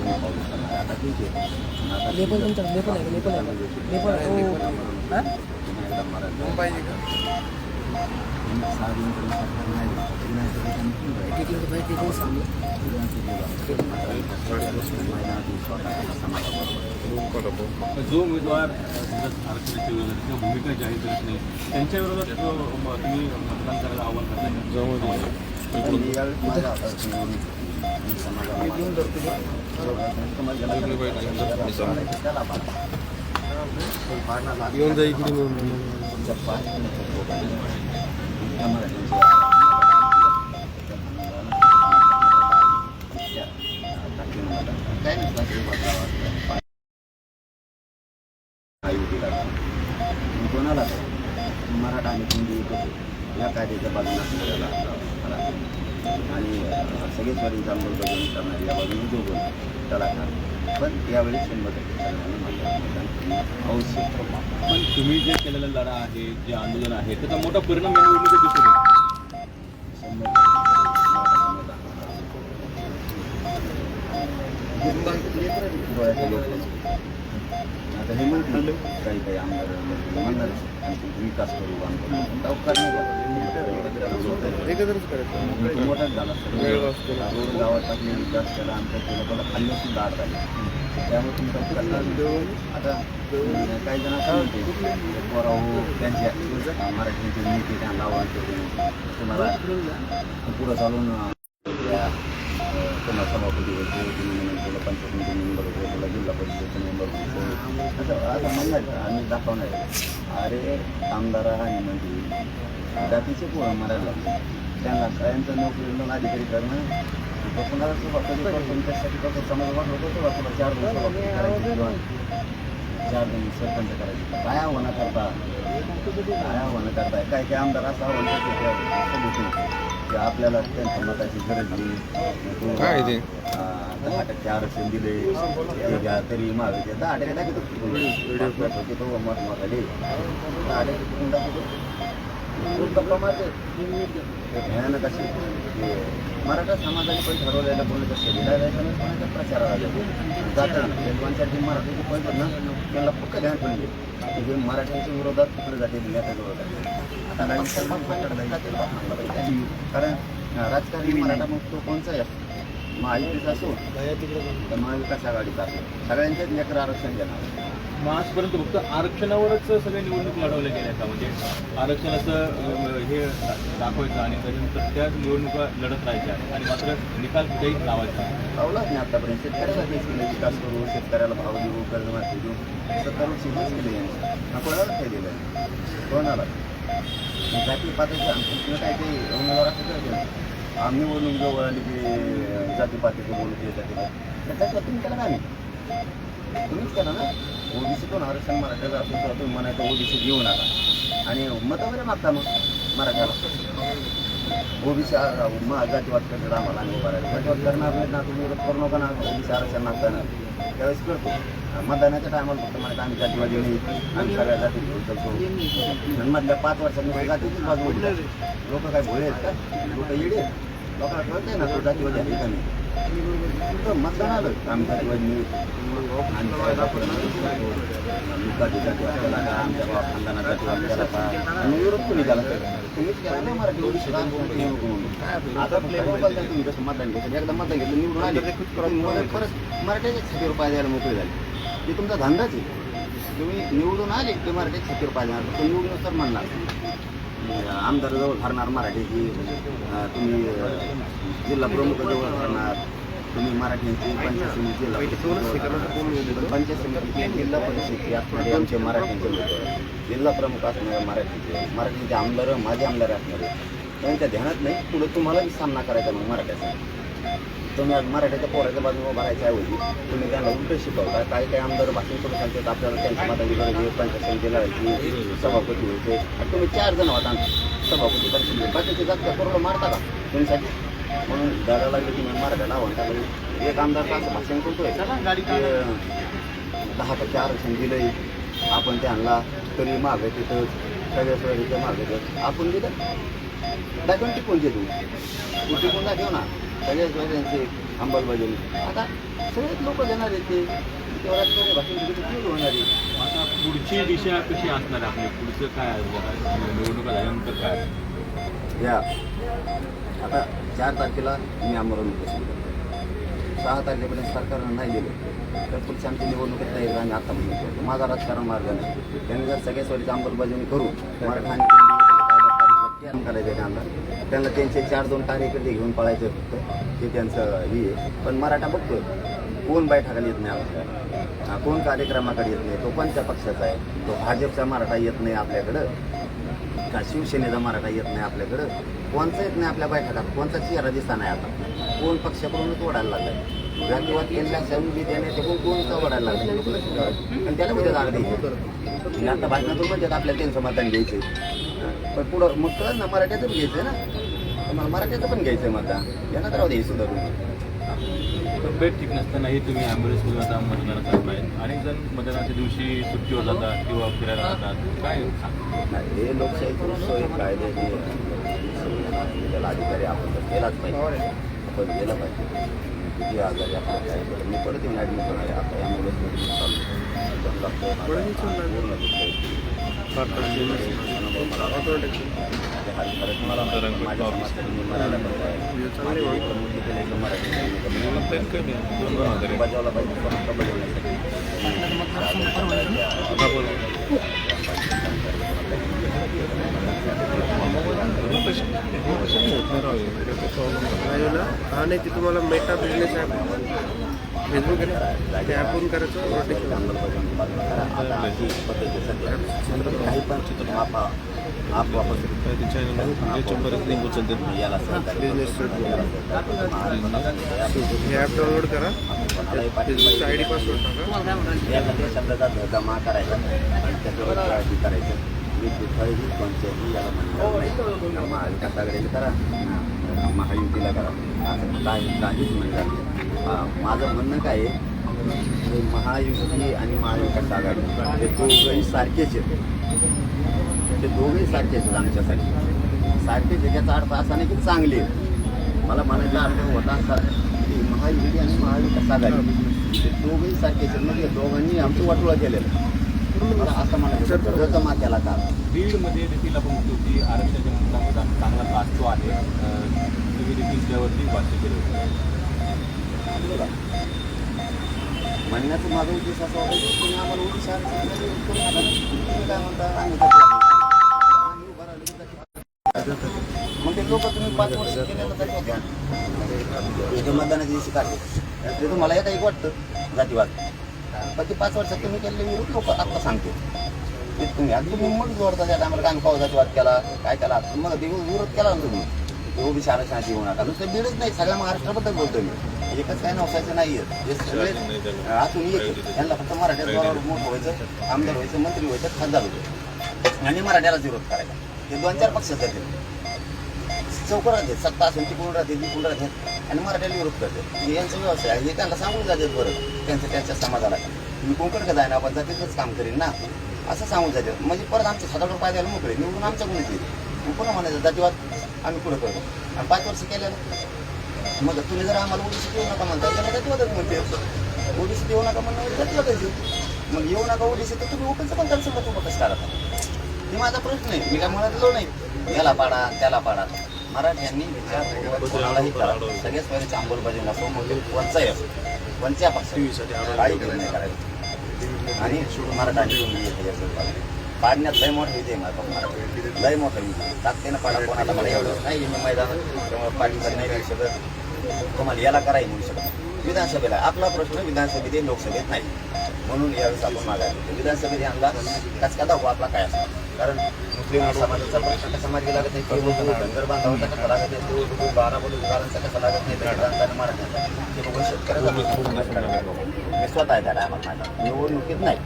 शकता आता ठीक आहे लेपल आहे का? लेपल आहे. हो. पाहिजे जो उमेदवार किंवा भूमिका जाहीर करत नाही. त्यांच्या विरोधात अ, म- तुम्ही मतदान करायला आव्हान करताय मी येऊन जा इकडे येऊन कोणाला मराठा आणि हिंदी या कायद्याच्या बाजूला आणि अं, सगळे स्वारींचा अंमलबजावणी करणारे या बाजूने जो बोल कलाकार पण यावेळी शंभर टक्के मतदान पण तुम्ही जे केलेला लढा आहे जे आंदोलन आहे त्याचा मोठा परिणाम या निवडणुकीत दिसून आता हे म्हणतील काही काही आमदार म्हणणार विकास करू आमदार एकत्रच करायचं. मोठा मोठाच झाला. वेळ वाचतो. रोड गावात टाकले विकास केला आमच्या ते लोकांना खाल्लं सुद्धा आड झाले. त्यामुळे तुमचा. आता काही जण असं म्हणते पोराहो त्यांच्या मराठीचे नेते त्यांना तुम्हाला पुढं चालून पुन्हा सभापती तुम्ही तुला पंचायत मेंबर होते तुला जिल्हा परिषदेचे मेंबर होते. असं आता म्हणणार आम्ही दाखवणार अरे आमदार आणि मंत्री जातीचे पोरं मारायला लागले. त्यांना कायमचं नोकरी लोन अधिकारी करणं कुणाला करतो? आणि त्यासाठी कसं समाज होतो तुला चार दिवस सभापती करायची किंवा चार दिवस सरपंच करायची. काय आव्हानं करता? काय आव्हानं करताय? काय काय आमदार असं आव्हान करतो की? आपल्याला त्यांच्या मताची गरज नाही दहा टक्के आरक्षण दिले. तरी महाविद्या दहा टक्के दाखवतो की तो मत मताले दहा टक्के भयानक असे मराठा समाजाने पण ठरवलेलं बोलत असते. विधायला कोणाच्या प्रचाराला जातात ते दोन मराठीचे पण ना त्यांना पक्क ध्यान पण की मराठ्यांच्या विरोधात तिकडे जाते नेत्याच्या विरोधात आता काही सन्मान जाते कारण राजकारणी मराठा मग तो कोणचा आहे? महायुतीचा असो. तर महाविकास आघाडीचा असो. सगळ्यांच्याच लेकर आरक्षण देणार. मग फक्त आरक्षणावरच सगळ्या निवडणूक लढवल्या गेल्या का म्हणजे आरक्षणाचं हे दाखवायचं आणि त्याच्यानंतर त्याच निवडणुका लढत राहायच्या आणि मात्र निकाल कुठेही लावायचा लावलाच नाही आतापर्यंत. शेतकऱ्याला हेच केलं विकास करू शेतकऱ्याला भाव देऊ कर्जमाफी देऊ. सत्तर वर्ष हेच केलं यांनी. हा कोणाला काय दिलं कोणाला? जाती पातळीचं आमचं काय ते उमेदवार असं आम्ही बोलून जवळ आली की जाती पातळीचं बोलू ते जाती त्याच्यात तुम्ही केलं नाही? तुम्हीच करा ना. ओबीसीतून आरक्षण मराठ्याचं असेल तर तुम्ही म्हणायचं ओबीसी घेऊ नका. आणि मत वगैरे मागता मग मराठ्याला. ओबीसी जातीवाद करतात आम्हाला आणि उभा जातीवाद करणार नाही ना तुम्ही विरोध करू नका ना. ओबीसी आरक्षण मागताना त्यावेळेस करतो. मतदानाच्या टायमाला फक्त म्हणायचं आम्ही जातीवादी नाही. आम्ही सगळ्या जाती घेऊ शकतो आणि मधल्या पाच वर्षांनी जातीचीच बाजू लोक काय भोळे आहेत का? लोक येडे लोकांना कळत नाही ना तो जातीवादी आहे का नाही. मतदान आलं आम्ही जातीवादी तुम्हीच आता तुम्ही कसं घेतलं एकदा मतदान घेतलं निवडून आले परत मराठ्याचे छाती रुपये द्यायला मोकळे झाले हे तुमचा धंदाच आहे तुम्ही निवडून आले ते मराठ्याच्या छाती रुपये देणार तो निवडून तर म्हणणार आमदार जवळ धरणार मराठीची तुम्ही जिल्हा प्रमुख जवळ धरणार तुम्ही मराठीची पंचायत समिती जिल्हा पंचायत समितीची जिल्हा परिषद असणारे आमचे मराठीचे लोक. जिल्हा प्रमुख असणारे मराठीचे. मराठीचे आमदार माझे आमदार असणारे त्यांच्या ध्यानात नाही पुढे तुम्हालाही सामना करायचा मग मराठ्याचा तुम्ही आज मराठ्याच्या पोराच्या बाजूला भरायच्या ऐवजी तुम्ही त्यांना उलट शिकवता. काही काही आमदार भाषण करून सांगतात आपल्याला त्यांच्या मताची गरज आहे पंचायत समिती लढायची सभापती व्हायचे आणि तुम्ही चार जण होता. सभापती पंचायत बाकीचे जास्त करोड मारता का? तुमच्यासाठी म्हणून दादा लागले तुम्ही मराठ्याला म्हणता एक आमदार असं भाषण करतोय? की, अं, दहा टक्के आरक्षण दिलंय. आपण त्यांना तरी मागे तिथं सगळ्या सोयीचं मागे आपण दिलं. दाखवून टिकून घे तू. तू टिकून दाखव ना. सगळ्याच अंमलबजावणी आता सगळेच लोक देणार आहेत ते. भाषण होणार आहे. आता पुढची दिशा कशी असणार आपली? पुढचं काय निवडणुका झाल्यानंतर काय? या. आता चार तारखेला मी करतो सहा तारखेपर्यंत सरकारनं नाही दिलं. तर पुढची आमची निवडणूक तयारी आम्ही आता म्हणून. माझा राजकारण मार्ग नाही. त्यांनी जर सगळ्या सोयीची अंमलबजावणी करू मराठा करायचं त्यांना त्यांना त्यांचे चार दोन कार्यकर्ते घेऊन पळायचे फक्त. ते त्यांचं हे आहे. पण मराठा बघतोय. कोण बैठकाला येत नाही आपल्याकडे हा, कोण कार्यक्रमाकडे येत नाही? तो कोणत्या पक्षाचा आहे? तो भाजपचा मराठा येत नाही आपल्याकडं? का शिवसेनेचा मराठा येत नाही आपल्याकडं? कोणचा येत नाही आपल्या बैठकात? कोणचा चेहरा दिसा नाही आता? कोण पक्षाकडून तोडायला लागला जातीवाद केलेल्या संधी देण्याचे कोण कोणचा ओढायला लागलाय पण त्याला कुठे जागा द्यायची? आता भाषणातून म्हणतात आपल्याला त्यांचं मतदान घ्यायचं पण पुढं मग कळ ना मराठ्याचं पण घ्यायचं ना? तर मला मराठ्याचं पण घ्यायचं मतदान. यांना करावं द्यायचं सुधारून तब्येत ठीक नसतानाही तुम्ही ॲम्ब्युलन्समधून आता मतदान करताय. अनेक जण मतदानाच्या दिवशी सुट्टीवर जातात किंवा फिरायला जातात. काय हे लोकशाहीची सोय कायद्याची त्याला अधिकारी आपण तर केलाच पाहिजे. आपण गेलं पाहिजे. किती आजारी आपल्याला काय झालं. मी परत येऊन ॲडमिट होणार आहे. आता या चालू माझा. पूर्ण. अनुभव मला आला. ते हाल खरंच मला माझ्या समाजातून मी मरायला पण पाहिजे. माझी एक प्रवृत्ती केली की मराठी बजावला पाहिजे कोणाला बजावण्यासाठी राहिला हा नाही ते तुम्हाला मेटा बिझनेस ॲप फेसबुक आहे ते ॲपवरून करायचं रोटेशन काही पण आप हे ॲप डाउनलोड करा. फेसबुकचा आय डी पासवर्ड टाका. शब्दाचा जमा करायचा आणि त्याच्यावर करायचं. मी कुठलाही कोणत्याही याला म्हणणार नाही. करा. महायुतीला करा. असं काही काहीच नाही. माझं म्हणणं काय आहे महायुती आणि महाविकास आघाडी हे दोघंही सारखेच आहेत. ते दोघंही सारखेच आहेत आमच्यासाठी. सारखेच त्याचा अर्थ असा नाही की चांगले. मला म्हणायचा अर्थ होता असा की महायुती आणि महाविकास आघाडी ते दोघंही सारखेच आहेत. म्हणजे दोघांनी आमचं वाटोळं केलेलं मला असं म्हणायचं जसं मात्याला का? बीडमध्ये देखील आपण बघतो की आरक्षणाच्या चांगला गाजतो आहे अं, देखील त्यावरती भाष्य केलं होतं. म्हणण्याचं माझा उद्देश असा होता की तुम्ही आम्हाला ओडिशा तुम्ही काय म्हणता? आम्ही राहिलो मग ते लोक तुम्ही पाच वर्ष केले जाती. मतदानाच्या दिवशी काढले ते तुम्हाला एक एक वाटतं जातीवाद. पण ते पाच वर्षात तुम्ही केलेले विरोध लोक आत्ता सांगते. तुम्ही अगदी तुम्ही मग जोडता त्या टायमाला काय पाव जातीवाद केला काय केला? मग विरोध केला ना तुम्ही. ते ओबीसी आरक्षणाची येऊ नका नुसतं बीडच नाही सगळ्या महाराष्ट्राबद्दल बोलतो मी. एकच काय नवसायचं नाही हे सगळे आतून येते त्यांना फक्त मराठ्यात बरोबर मोठं व्हायचं आमदार व्हायचं मंत्री व्हायचं खासदार व्हायचं आणि मराठ्यालाच विरोध करायचा. हे दोन चार पक्ष जाते चौक राहते सत्ता असेल तिकडून राहते तिकडून राहते आणि मराठ्याला विरोध करते यांचा व्यवसाय आहे. हे त्यांना सांगून जातात बरं. त्यांचं त्यांच्या समाजाला. मी कोकणकडे जाईन आपण जातीचंच काम करीन ना. असं सांगून जाते म्हणजे परत आमचे सात पाय द्यायला मोकळे. निवडून येते मग पुन्हा म्हणायचं? जातीवाद आम्ही पुढे करतो आणि पाच वर्ष केल्यानं मग तुम्ही जर आम्हाला ओबीसी देऊ नका म्हणता त्याला मदत म्हणते. ओबीसी देऊ नका म्हणणं मदत येऊ मग येऊ नका ओबीसी तर तुम्ही ओपनचं पण त्यांचं उभं कसं काढता हे माझा प्रश्न आहे. मी काय म्हणत नाही. याला पाडा त्याला पाडा. मराठ्यांनी विचारपूर्वक कोणालाही करा. सगळ्याच पहिले अंमलबजावणी असो म्हणजे कोणचाही असो कोणत्या पक्ष काही करायचं करायचा. आणि मराठा पाडण्यात लय मोठं विजय माझा लय मोठं विजय ताकदीनं पाडा कोणाला मला एवढं नाही मी मैदानात त्यामुळे पाडण्यात नाही राहू शकत तुम्हाला याला कराय म्हणू शकत. विधानसभेला आपला प्रश्न विधानसभेत लोकसभेत नाही. म्हणून यावेळेस आपण मागायला विधानसभेत यांना कचका दाखवू हो आपला काय असतो? कारण मुस्लिम समाजाचा प्रश्न कसा मार्गी लागत नाही? किंवा तो धनगर बांधवाचा कसा लागत नाही? तो तो बारा बलुतदारांचा कसा लागत नाही? त्याच्या मारत नाही. ते बघून शेतकऱ्याचा प्रश्न मी स्वतः आहे त्या टायमाला माझा निवडणुकीत नाही.